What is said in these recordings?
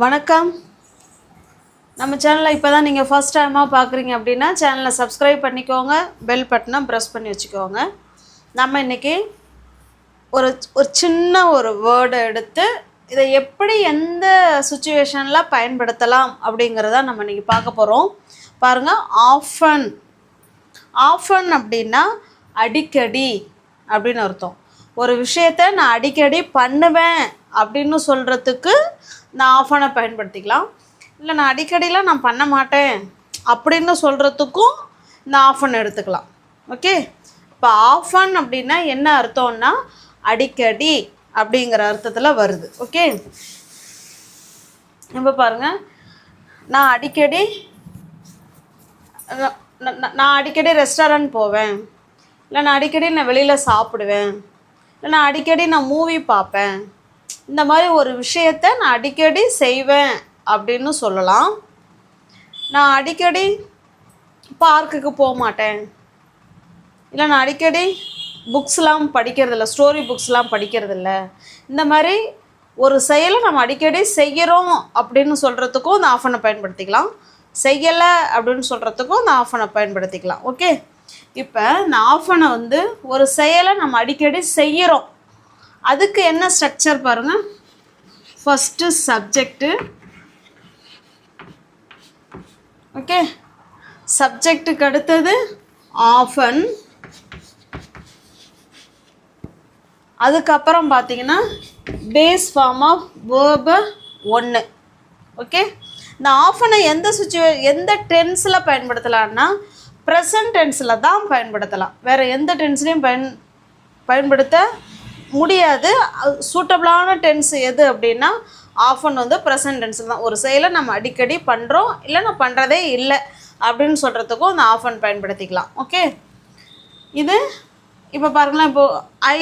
வணக்கம். நம்ம சேனலை இப்போ தான் நீங்கள் ஃபஸ்ட் டைமாக பார்க்குறீங்க அப்படின்னா சேனலை சப்ஸ்கிரைப் பண்ணிக்கோங்க. பெல் பட்டனை ப்ரெஸ் பண்ணி வச்சுக்கோங்க. நம்ம இன்றைக்கி ஒரு ஒரு சின்ன ஒரு வேர்டை எடுத்து இதை எப்படி எந்த சுச்சுவேஷனில் பயன்படுத்தலாம் அப்படிங்கிறத நம்ம இன்றைக்கி பார்க்க போகிறோம் பாருங்கள் ஆஃபன் ஆஃபன் அப்படின்னா அடிக்கடி அப்படின்னு அர்த்தம். ஒரு விஷயத்த நான் அடிக்கடி பண்ணுவேன். அப்படின்னு சொல்கிறதுக்கு நான் ஆஃபனை பயன்படுத்திக்கலாம். இல்லை நான் அடிக்கடிலாம் நான் பண்ண மாட்டேன் அப்படின்னு சொல்கிறதுக்கும் இந்த ஆஃபன் எடுத்துக்கலாம். ஓகே இப்போ ஆஃபன் அப்படின்னா என்ன அர்த்தம்னா அடிக்கடி அப்படிங்கிற அர்த்தத்தில் வருது. ஓகே இப்போ பாருங்கள் நான் அடிக்கடி நான் அடிக்கடி ரெஸ்டாரண்ட் போவேன். இல்லை நான் அடிக்கடி நான் வெளியில் சாப்பிடுவேன். இல்லை நான் அடிக்கடி நான் மூவி பார்ப்பேன். இந்த மாதிரி ஒரு விஷயத்த நான் அடிக்கடி செய்வேன் அப்படின்னு சொல்லலாம். நான் அடிக்கடி பார்க்குக்கு போக மாட்டேன். இல்லை நான் அடிக்கடி புக்ஸ்லாம் படிக்கிறதில்ல ஸ்டோரி புக்ஸ்லாம் படிக்கிறதில்ல. இந்த மாதிரி ஒரு செயலை நம்ம அடிக்கடி செய்கிறோம் அப்படின்னு சொல்கிறதுக்கும் இந்த ஆஃபனை பயன்படுத்திக்கலாம். செய்யலை அப்படின்னு சொல்கிறதுக்கும் இந்த ஆஃபனை பயன்படுத்திக்கலாம். ஓகே? இப்போ இந்த ஆஃபனை வந்து ஒரு செயலை நம்ம அடிக்கடி செய்கிறோம். அதுக்கு என்ன ஸ்ட்ரக்சர் பாருங்கள் ஃபஸ்ட்டு சப்ஜெக்ட்டு ஓகே சப்ஜெக்ட்டுக்கு அடுத்தது ஆஃபன் அதுக்கப்புறம் பார்த்தீங்கன்னா பேஸ் ஃபார்ம் ஆஃப் வேர்பு ஒன்று ஓகே இந்த ஆஃபனை எந்த சுச்சுவே எந்த டென்ஸில் பயன்படுத்தலாம்னா ப்ரெசன்ட் டென்ஸில் தான் பயன்படுத்தலாம். வேறு எந்த டென்ஸ்லையும் பயன் பயன்படுத்த முடியாது. சூட்டபிளான டென்ஸ் எது அப்படின்னா ஆஃபன் வந்து ப்ரெசன்ட் டென்ஸ் தான். ஒரு செயலை நம்ம அடிக்கடி பண்ணுறோம் இல்லை நான் பண்ணுறதே இல்லை அப்படின்னு சொல்கிறதுக்கும் அந்த ஆஃபன் பயன்படுத்திக்கலாம். ஓகே இது இப்போ பாருங்களேன் இப்போது ஐ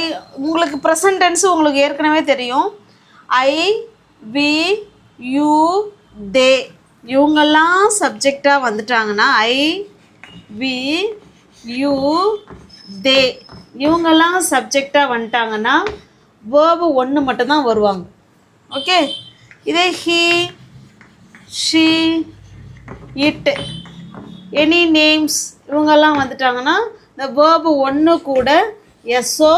உங்களுக்கு ப்ரெசன்ட் டென்ஸ் உங்களுக்கு ஏற்கனவே தெரியும். ஐ வி யூ தே இவங்கெல்லாம் சப்ஜெக்டாக வந்துட்டாங்கன்னா ஐ வி யூ தே இவங்கெல்லாம் சப்ஜெக்டாக வந்துட்டாங்கன்னா வேர்பு ஒன்று மட்டும்தான் வருவாங்க. ஓகே இதே he she it any names இவங்கெல்லாம் வந்துட்டாங்கன்னா இந்த வேர்பு ஒன்று கூட எஸ்ஓ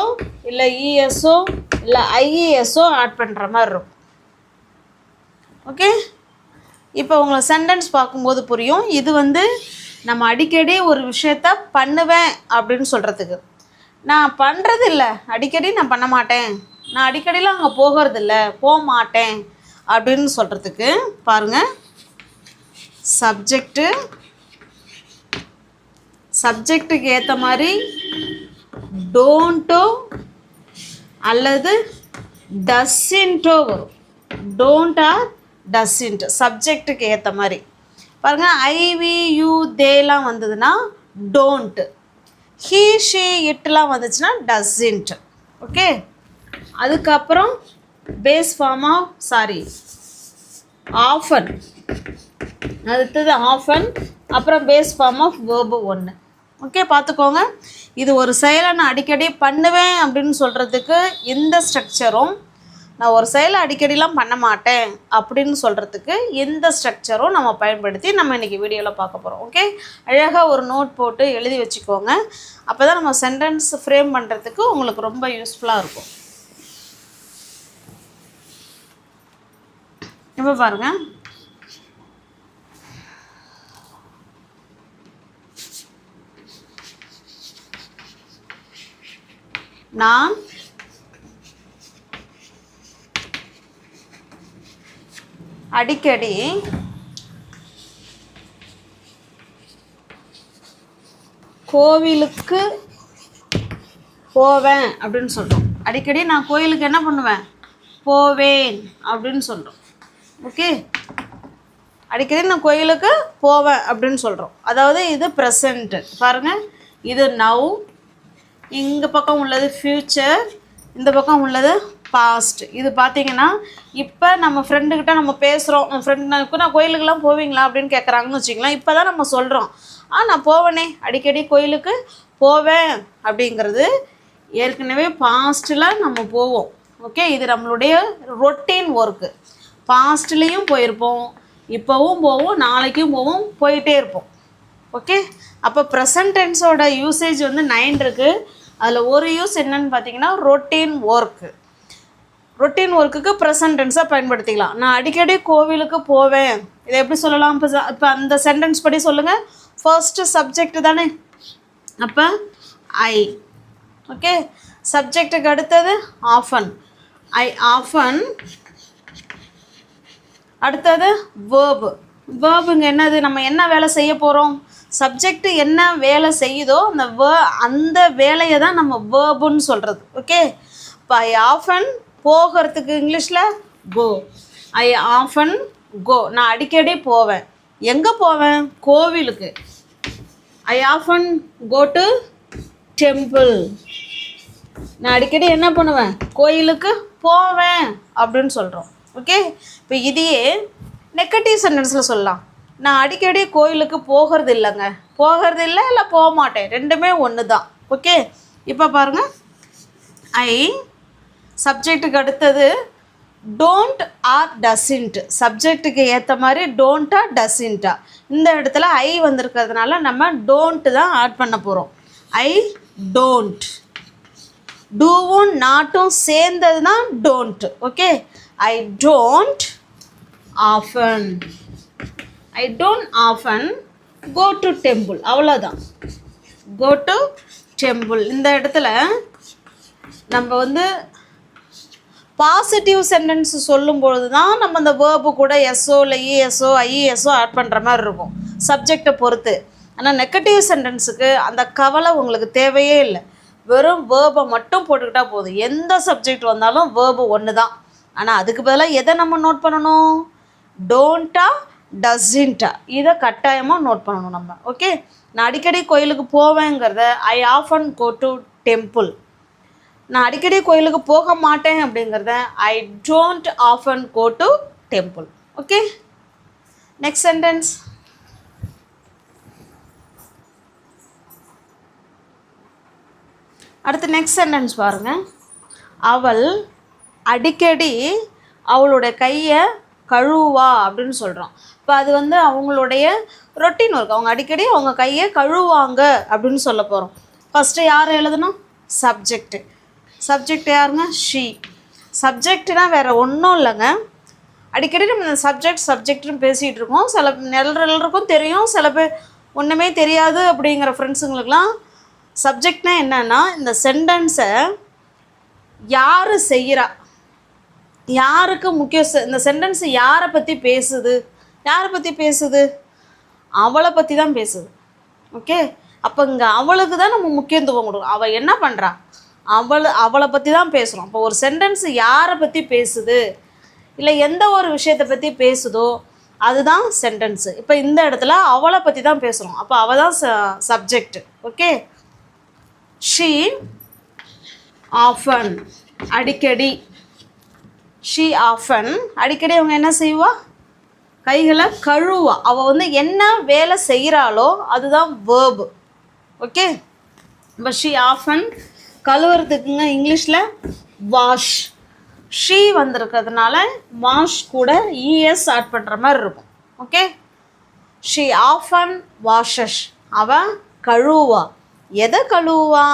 இல்லை இஎஸ்ஓ இல்லை ஐஇஎஸ்ஓ ஆட் பண்ணுற மாதிரி இருக்கும். ஓகே இப்போ உங்களை சென்டென்ஸ் பார்க்கும்போது புரியும். இது வந்து நம்ம அடிக்கடி ஒரு விஷயத்த பண்ணுவேன் அப்படின்னு சொல்கிறதுக்கு நான் பண்ணுறது இல்லை அடிக்கடி நான் பண்ண மாட்டேன். நான் அடிக்கடிலாம் அங்கே போகிறது இல்லை போக மாட்டேன் அப்படின்னு சொல்கிறதுக்கு பாருங்கள் சப்ஜெக்ட்டு சப்ஜெக்ட்டுக்கு ஏற்ற மாதிரி டோன்ட்டோ அல்லது டஸ்ஸின்ட்டோ வரும். டோன்ட் ஆர் டஸ்ஸின்ட் சப்ஜெக்ட்டுக்கு ஏற்ற மாதிரி. பாருங்கள் ஐவி யூ தேலாம் வந்ததுன்னா டோன்ட்டு ஹீ ஷீ இட்லாம் வந்துச்சுன்னா டஸ்இன்ட் ஓகே அதுக்கப்புறம் base form of sorry often அடுத்தது ஆஃபன் அப்புறம் பேஸ் ஃபார்ம் ஆஃப் வேர்பு ஒன்று ஓகே பார்த்துக்கோங்க. இது ஒரு செயலை நான் அடிக்கடி பண்ணுவேன் அப்படின்னு சொல்கிறதுக்கு இந்த ஸ்ட்ரக்சரும் நான் ஒரு செயலை அடிக்கடிலாம் பண்ண மாட்டேன் அப்படின்னு சொல்கிறதுக்கு எந்த ஸ்ட்ரக்சரும் நம்ம பயன்படுத்தி நம்ம இன்றைக்கி வீடியோவில் பார்க்க போகிறோம் ஓகே அழகாக ஒரு நோட் போட்டு எழுதி வச்சுக்கோங்க. அப்போ தான் நம்ம சென்டென்ஸ் ஃப்ரேம் பண்ணுறதுக்கு உங்களுக்கு ரொம்ப யூஸ்ஃபுல்லாக இருக்கும். இப்போ பாருங்கள் நான் அடிக்கடி கோவிலுக்கு போவேன் அப்படின்னு சொல்கிறோம் அடிக்கடி நான் கோயிலுக்கு என்ன பண்ணுவேன்? போவேன் அப்படின்னு சொல்கிறோம் ஓகே? அடிக்கடி நான் கோயிலுக்கு போவேன் அப்படின்னு சொல்கிறோம் அதாவது இது ப்ரெசண்ட்டு பாருங்கள் இது நவ் இங்கே பக்கம் உள்ளது ஃப்யூச்சர் இந்த பக்கம் உள்ளது பாஸ்ட் இது பார்த்தீங்கன்னா இப்போ நம்ம ஃப்ரெண்டுக்கிட்ட நம்ம பேசுகிறோம் உன் ஃப்ரெண்ட் நான் கோயிலுக்கெல்லாம் போவீங்களா அப்படின்னு கேட்குறாங்கன்னு வச்சுக்கலாம் இப்போ தான் நம்ம சொல்கிறோம் ஆ நான் போவேனே. அடிக்கடி கோயிலுக்கு போவேன் அப்படிங்கிறது ஏற்கனவே பாஸ்ட்டில் நம்ம போவோம். ஓகே இது நம்மளுடைய ரொட்டீன் ஒர்க்கு பாஸ்ட்லேயும் போயிருப்போம். இப்போவும் போவோம். நாளைக்கும் போவோம். போயிட்டே இருப்போம். ஓகே அப்போ ப்ரெசன்ட் டென்ஸோட யூசேஜ் வந்து நைன் இருக்குது அதில் ஒரு யூஸ் என்னன்னு பார்த்தீங்கன்னா ரொட்டீன் ஒர்க்கு ரொட்டீன் ஒர்க்குக்கு ப்ரெசன்ட் டென்ஸாக பயன்படுத்திக்கலாம். நான் அடிக்கடி கோவிலுக்கு போவேன். இதை எப்படி சொல்லலாம்? இப்போ இப்போ அந்த சென்டென்ஸ் படி சொல்லுங்கள் ஃபர்ஸ்ட்டு சப்ஜெக்ட் தானே? அப்போ ஐ ஓகே சப்ஜெக்ட்டுக்கு அடுத்தது ஆஃபன் ஐ ஆஃபன் அடுத்தது வேர்பு வேர்புங்க என்னது? நம்ம என்ன வேலை செய்ய போகிறோம் சப்ஜெக்ட் என்ன வேலை செய்யுதோ அந்த வே அந்த வேலையை தான் நம்ம வேர்புன்னு சொல்கிறது ஓகே இப்போ ஐ ஆஃபன் போகிறதுக்கு இங்கிலீஷில் கோ ஐ ஆஃபன் கோ நான் அடிக்கடி போவேன். எங்கே போவேன்? கோவிலுக்கு. I often go to temple நான் அடிக்கடி என்ன பண்ணுவேன்? கோயிலுக்கு போவேன் அப்படின்னு சொல்கிறோம் ஓகே இப்போ இதையே நெகட்டிவ் சென்டென்ஸில் சொல்லலாம். நான் அடிக்கடி கோயிலுக்கு போகிறது இல்லைங்க. போகிறது இல்லை இல்லை போக மாட்டேன். ரெண்டுமே ஒன்று தான் ஓகே இப்போ பாருங்கள் ஐ சப்ஜெக்ட்டுக்கு அடுத்தது டோன்ட் ஆர் டசின்ட் சப்ஜெக்ட்டுக்கு ஏற்ற மாதிரி டோன்ட்டா டசின்ட்டா இந்த இடத்துல ஐ வந்திருக்கிறதுனால நம்ம டோன்ட்டு தான் ஆட் பண்ண போகிறோம் ஐ டோன்ட் டூவும் நாட்டும் சேர்ந்தது தான் don't okay I don't often I don't often go to temple அவ்வளோதான் கோ டு டெம்பிள் இந்த இடத்துல நம்ம வந்து பாசிட்டிவ் சென்டென்ஸ் சொல்லும்பொழுது தான் நம்ம அந்த வேர்பு கூட எஸ்ஓ இல்லை இஎஸ்ஓ ஐஇஎஸ்ஓ ஆட் பண்ணுற மாதிரி இருக்கும். சப்ஜெக்டை பொறுத்து. ஆனால் நெகட்டிவ் சென்டென்ஸுக்கு அந்த கவலை உங்களுக்கு தேவையே இல்லை. வெறும் வேர்பை மட்டும் போட்டுக்கிட்டா போதும். எந்த சப்ஜெக்ட் வந்தாலும் வேர்பு ஒன்று தான் ஆனால் அதுக்கு பதிலாக எதை நம்ம நோட் பண்ணணும்? டோன்ட்டா டஸ்இன்ட்டா இதை கட்டாயமாக நோட் பண்ணணும் நம்ம. ஓகே நான் அடிக்கடி கோயிலுக்கு போவேங்கிறத I often go to temple நான் அடிக்கடி கோயிலுக்கு போக மாட்டேன் அப்படிங்கிறத I don't often go to temple okay next sentence அடுத்து நெக்ஸ்ட் சென்டென்ஸ் பாருங்கள் அவள் அடிக்கடி அவளுடைய கையை கழுவா அப்படின்னு சொல்கிறோம் இப்போ அது வந்து அவங்களுடைய ரொட்டீன் ஒர்க் அவங்க அடிக்கடி அவங்க கையை கழுவாங்க அப்படின்னு சொல்ல போகிறோம் ஃபஸ்ட்டு யார் எழுதணும்? சப்ஜெக்ட்டு சப்ஜெக்ட் யாருங்க? ஷீ சப்ஜெக்ட்னா வேறு ஒன்றும் இல்லைங்க. அடிக்கடி நம்ம இந்த சப்ஜெக்ட் சப்ஜெக்ட்னு பேசிகிட்டு இருக்கோம். சில நிலருக்கும் தெரியும். சில பேர் ஒன்றுமே தெரியாது அப்படிங்கிற ஃப்ரெண்ட்ஸுங்களுக்கெலாம் சப்ஜெக்ட்னா என்னென்னா இந்த சென்டென்ஸை யார் செய்கிறா யாருக்கு முக்கிய செ- இந்த சென்டென்ஸ் யாரை பற்றி பேசுது? யாரை பற்றி பேசுது? அவளை பற்றி தான் பேசுது. ஓகே அப்போ இங்கே அவளுக்கு தான் நம்ம முக்கியத்துவம் கொடுக்கும் அவள் என்ன பண்ணுறா அவளை அவளை பற்றி தான் பேசுகிறோம் இப்போ ஒரு சென்டென்ஸ் யாரை பற்றி பேசுது? இல்லை எந்த ஒரு விஷயத்தை பற்றி பேசுதோ அதுதான் சென்டென்ஸு இப்போ இந்த இடத்துல அவளை பற்றி தான் பேசுகிறோம் அப்போ அவள் தான் ச சப்ஜெக்ட் ஓகே ஷீ ஆஃபன் அடிக்கடி ஷீ ஆஃபன் அடிக்கடி அவங்க என்ன செய்வா? கைகளை கழுவா. அவள் வந்து என்ன வேலை செய்கிறாளோ அதுதான் வேர்பு ஓகே இப்போ ஷீ ஆஃபன் கழுவுறதுக்குங்க இங்கிலீஷில் வாஷ் ஷீ வந்திருக்கிறதுனால வாஷ் கூட இஎஸ் ஆட் பண்ணுற மாதிரி இருக்கும். ஓகே ஷீ ஆஃபன் வாஷஸ் அவ கழுவா எதை கழுவா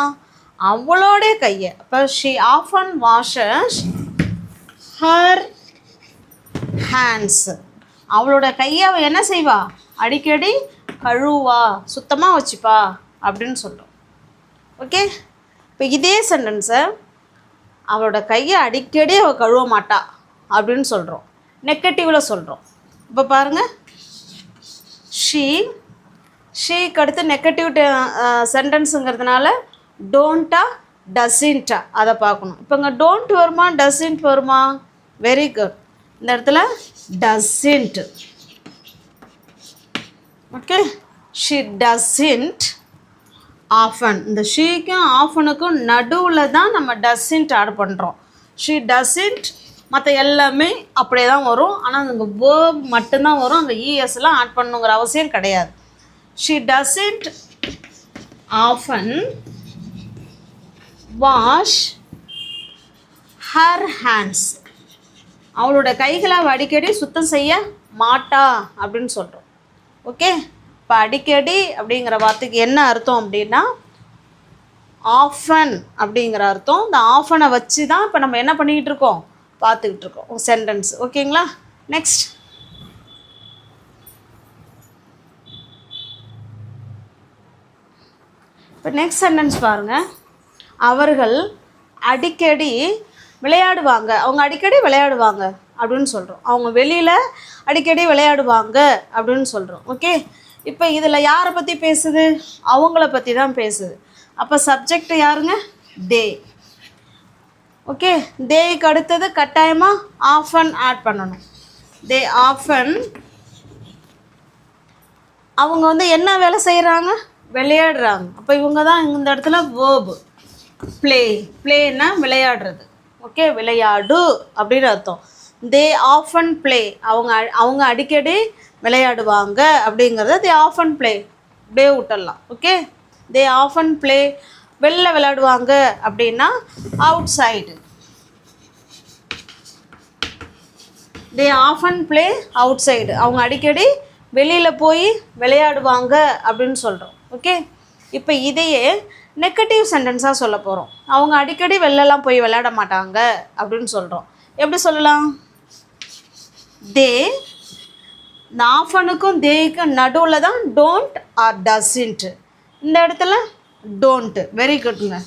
அவளோடைய கையை. அப்போ she often washes her hands அவளோட கையை அவள் என்ன செய்வா? அடிக்கடி கழுவா சுத்தமாக வச்சுப்பா. அப்படின்னு சொல்கிறோம் ஓகே இப்போ இதே சென்டென்ஸை அவளோட கையை அடிக்கடி அவள் கழுவ மாட்டா அப்படின்னு சொல்கிறோம் நெகட்டிவில் சொல்கிறோம் இப்போ பாருங்கள் ஷீ ஷீக்கு அடுத்து நெகட்டிவ் சென்டென்ஸுங்கிறதுனால டோன்ட்டா டசின்ட்டா அதை பார்க்கணும். இப்போ இங்கே டோன்ட் வருமா டசின்ட் வருமா? வெரி குட் இந்த இடத்துல doesn't okay she doesn't often இந்த ஷீக்கும் ஆஃபனுக்கும் நடுவில் தான் நம்ம டசின்ட் ஆட் பண்ணுறோம் ஷீ டசின்ட் மற்ற எல்லாமே அப்படியே தான் வரும். ஆனால் அங்கே வேர்ப் மட்டும்தான் வரும். அங்கே இஎஸ்லாம் ஆட் பண்ணுங்கிற அவசியம் கிடையாது. She doesn't often wash her hands அவளோட கைகளை அடிக்கடி சுத்தம் செய்ய மாட்டா அப்படின்னு சொல்கிறோம் ஓகே இப்போ அடிக்கடி அப்படிங்கிற வார்த்தைக்கு என்ன அர்த்தம் அப்படின்னா ஆஃபன் அப்படிங்கிற அர்த்தம். இந்த ஆஃபனை வச்சு தான் இப்போ நம்ம என்ன பண்ணிக்கிட்டு இருக்கோம்? பார்த்துக்கிட்டு இருக்கோம். சென்டென்ஸ் ஓகேங்களா? நெக்ஸ்ட் இப்போ நெக்ஸ்ட் சென்டென்ஸ் பாருங்கள் அவர்கள் அடிக்கடி விளையாடுவாங்க. அவங்க அடிக்கடி விளையாடுவாங்க அப்படின்னு சொல்கிறோம் அவங்க வெளியில் அடிக்கடி விளையாடுவாங்க அப்படின்னு சொல்கிறோம் ஓகே? இப்போ இதில் யாரை பற்றி பேசுது? அவங்கள பற்றி தான் பேசுது. அப்போ சப்ஜெக்ட் யாருங்க? தே ஓகே தேக்கு அடுத்தது கட்டாயமாக ஆஃபன் ஆட் பண்ணணும். தே ஆஃபன் அவங்க வந்து என்ன வேலை செய்கிறாங்க விளையாடுறாங்க. அப்போ இவங்க தான் இந்த இடத்துல வேர்பு ப்ளே ப்ளேன்னா விளையாடுறது. ஓகே விளையாடு அப்படின்னு அர்த்தம். தே ஆஃபன் ப்ளே அவங்க அ- அவங்க அடிக்கடி விளையாடுவாங்க அப்படிங்கிறத தே ஆஃபன் ப்ளே அப்படியே விட்டுடலாம். ஓகே தே ஆஃபன் ப்ளே வெளில விளையாடுவாங்க அப்படின்னா outside they often play outside அவங்க அடிக்கடி வெளியில் போய் விளையாடுவாங்க அப்படின்னு சொல்கிறோம் ஓகே இப்போ இதையே நெகட்டிவ் சென்டென்ஸாக சொல்ல போகிறோம் அவங்க அடிக்கடி வெளிலலாம் போய் விளையாட மாட்டாங்க அப்படின்னு சொல்கிறோம் எப்படி சொல்லலாம்? தே நாஃபனுக்கும் ஆஃபனுக்கும் தேய்க்கும் நடுவில் தான் டோன்ட் ஆர் டசின்ட் இந்த இடத்துல don't very குட்ங்க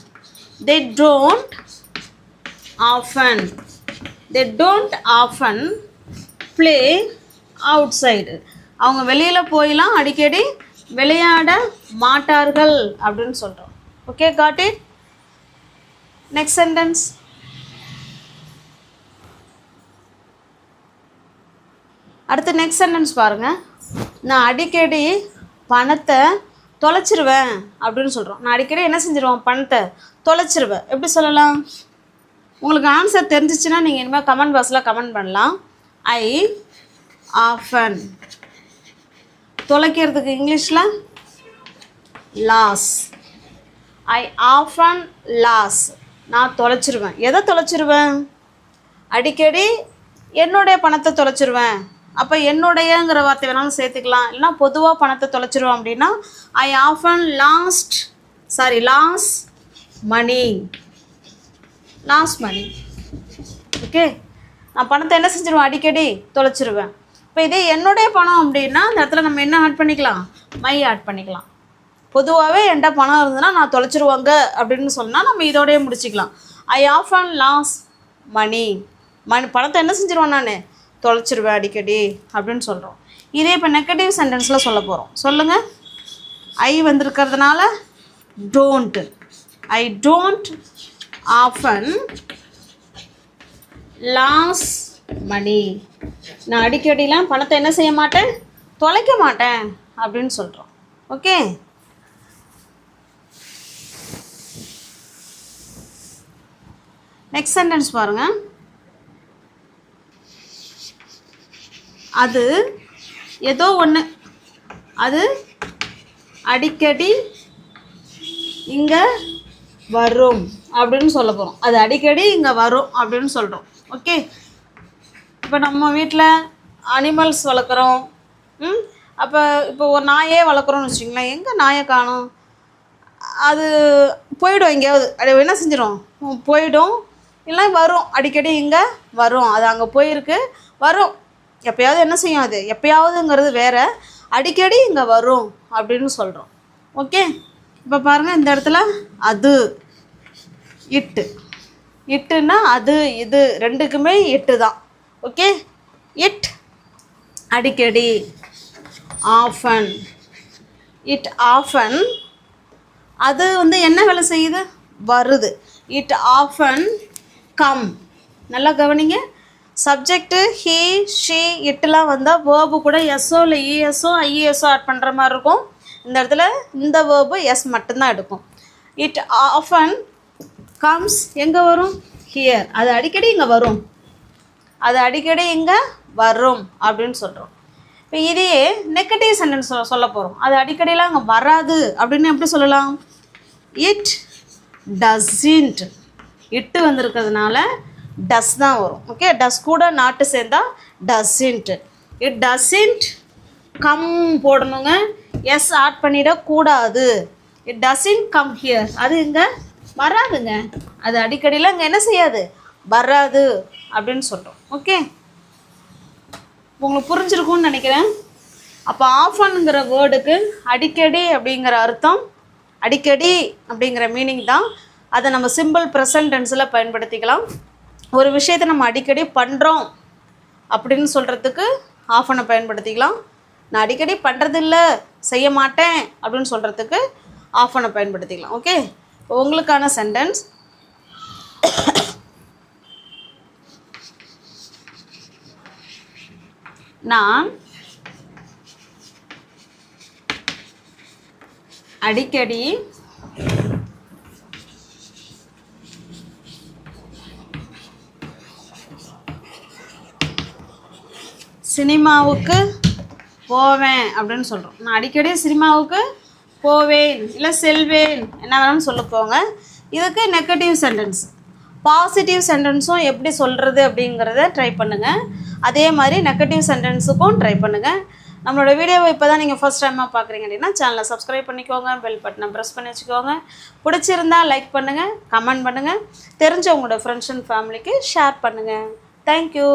they don't often they don't often play outside அவங்க வெளியில் போயெல்லாம் அடிக்கடி விளையாட மாட்டார்கள் அப்படின்னு சொல்கிறோம் okay got it next sentence அடுத்து நெக்ஸ்ட் சென்டென்ஸ் பாருங்கள் நான் அடிக்கடி பணத்தை தொலைச்சிருவேன் அப்படின்னு சொல்கிறோம் நான் அடிக்கடி என்ன செஞ்சிருவேன்? பணத்தை தொலைச்சிருவேன். எப்படி சொல்லலாம்? உங்களுக்கு ஆன்சர் தெரிஞ்சிச்சுன்னா நீங்கள் இனிமேல் கமெண்ட் பாக்ஸில் கமெண்ட் பண்ணலாம். ஐ ஆஃபன் தொலைக்கிறதுக்கு இங்கிலீஷில் லாஸ் ஐ ஆஃபன் லாஸ் நான் தொலைச்சிருவேன். எதை தொலைச்சிருவேன்? அடிக்கடி என்னுடைய பணத்தை தொலைச்சிருவேன். அப்போ என்னுடையங்கிற வார்த்தை வேணாலும் சேர்த்துக்கலாம். இல்லைனா பொதுவாக பணத்தை தொலைச்சிருவோம் அப்படின்னா I often lost sorry lose money lose money okay நான் பணத்தை என்ன செஞ்சிருவேன்? அடிக்கடி தொலைச்சிருவேன். இப்போ இதே என்னுடைய பணம் அப்படின்னா அந்த இடத்துல நம்ம என்ன ஆட் பண்ணிக்கலாம்? மை ஆட் பண்ணிக்கலாம். பொதுவாகவே என்கிட்ட பணம் இருந்ததுன்னா நான் தொலைச்சிருவாங்க அப்படின்னு சொன்னால் நம்ம இதோடய முடிச்சுக்கலாம். ஐ ஆஃபன் லாஸ் மணி மணி பணத்தை என்ன செஞ்சிருவேன் நான்? தொலைச்சிருவேன் அடிக்கடி அப்படின்னு சொல்கிறோம் இதே இப்போ நெகட்டிவ் சென்டென்ஸில் சொல்ல போகிறோம் சொல்லுங்கள் I வந்திருக்கிறதுனால don't I don't often lose money நான் அடிக்கடிலாம் பணத்தை என்ன செய்ய மாட்டேன்? தொலைக்க மாட்டேன் அப்படின்னு சொல்கிறோம் ஓகே நெக்ஸ்ட் சென்டென்ஸ் பாருங்கள் அது ஏதோ ஒன்று அது அடிக்கடி இங்கே வரும் அப்படின்னு சொல்ல போகிறோம் அது அடிக்கடி இங்கே வரும் அப்படின்னு சொல்கிறோம் ஓகே இப்போ நம்ம வீட்டில் அனிமல்ஸ் வளர்க்குறோம். ம்? அப்போ இப்போ ஒரு நாயே வளர்க்குறோம்னு வச்சுங்களேன் எங்கே நாயை காணும்? அது போயிடும் எங்கேயாவது. அது என்ன செஞ்சிடும்? போயிடும். இல்லை வரும். அடிக்கடி இங்கே வரும். அது அங்கே போயிருக்கு. வரும். எப்பயாவது என்ன செய்யும் அது? எப்பயாவதுங்கிறது வேற. அடிக்கடி இங்கே வரும் அப்படின்னு சொல்கிறோம் ஓகே இப்போ பாருங்கள் இந்த இடத்துல அது இட்டு. இட்டுன்னா அது இது ரெண்டுக்குமே இட்டு தான். ஓகே இட் அடிக்கடி ஆஃபன் இட் ஆஃபன் அது வந்து என்ன வேலை செய்யுது? வருது. இட் ஆஃபன் கம் நல்லா கவனிங்க. சப்ஜெக்ட்டு ஹீ ஷீ இட்டுலாம் வந்தால் வேர்பு கூட எஸ்ஓ இல்லை இஎஸ்ஓ ஐஇஎஸ்ஓ ஆட் பண்ணுற மாதிரி இருக்கும். இந்த இடத்துல இந்த வேர்பு எஸ் மட்டும்தான் எடுக்கும். இட் ஆஃபன் கம்ஸ் எங்கே வரும்? ஹியர் அது அடிக்கடி இங்கே வரும். அது அடிக்கடி இங்கே வரும் அப்படின்னு சொல்கிறோம் இப்போ இதையே நெகட்டிவ் சென்டென்ஸ் சொல்ல சொல்ல போகிறோம் அது அடிக்கடிலாம் அங்கே வராது அப்படின்னு எப்படி சொல்லலாம்? இட் டசின்ட் இட்டு வந்திருக்கிறதுனால டஸ் தான் வரும். ஓகே டஸ் கூட நாட்டு சேர்ந்தால் டஸ்இன்ட் இட் டஸ்இன்ட் கம் போடணுங்க. எஸ் ஆட் பண்ணிடக்கூடாது. இட் டஸ்இன்ட் கம் ஹியர் அது இங்கே வராதுங்க. அது அடிக்கடியில் இங்கே என்ன செய்யாது? வராது அப்படின்னு சொல்கிறோம் ஓகே உங்களுக்கு புரிஞ்சிருக்கும்னு நினைக்கிறேன். அப்போ ஆஃபனுங்கிற வேர்டுக்கு அடிக்கடி அப்படிங்கிற அர்த்தம் அடிக்கடி அப்படிங்கிற மீனிங் தான். அதை நம்ம சிம்பிள் ப்ரெசன்ட் டென்ஸில் பயன்படுத்திக்கலாம். ஒரு விஷயத்தை நம்ம அடிக்கடி பண்ணுறோம் அப்படின்னு சொல்கிறதுக்கு ஆஃபனை பயன்படுத்திக்கலாம். நான் அடிக்கடி பண்ணுறதில்ல செய்ய மாட்டேன் அப்படின்னு சொல்கிறதுக்கு ஆஃபனை பயன்படுத்திக்கலாம். ஓகே உங்களுக்கான சென்டென்ஸ் நான் அடிக்கடி சினிமாவுக்கு போவேன் அப்படின்னு சொல்கிறோம் நான் அடிக்கடி சினிமாவுக்கு போவேன் இல்லை செல்வேன் என்ன வேணாலும் சொல்லிக்கோங்க. இதுக்கு நெகட்டிவ் சென்டென்ஸ் பாசிட்டிவ் சென்டென்ஸும் எப்படி சொல்கிறது அப்படிங்கிறத ட்ரை பண்ணுங்கள் அதே மாதிரி நெகட்டிவ் சென்டென்ஸுக்கும் ட்ரை பண்ணுங்கள் நம்மளோட வீடியோவை இப்போ தான் நீங்கள் ஃபஸ்ட் டைமாக பார்க்குறீங்க அப்படின்னா சேனலை சப்ஸ்கிரைப் பண்ணிக்கோங்க பெல் பட்டனை ப்ரெஸ் பண்ணி வச்சுக்கோங்க. பிடிச்சிருந்தா லைக் பண்ணுங்கள் கமெண்ட் பண்ணுங்கள் தெரிஞ்ச உங்களோட ஃப்ரெண்ட்ஸ் அண்ட் ஃபேமிலிக்கு ஷேர் பண்ணுங்கள் தேங்க்யூ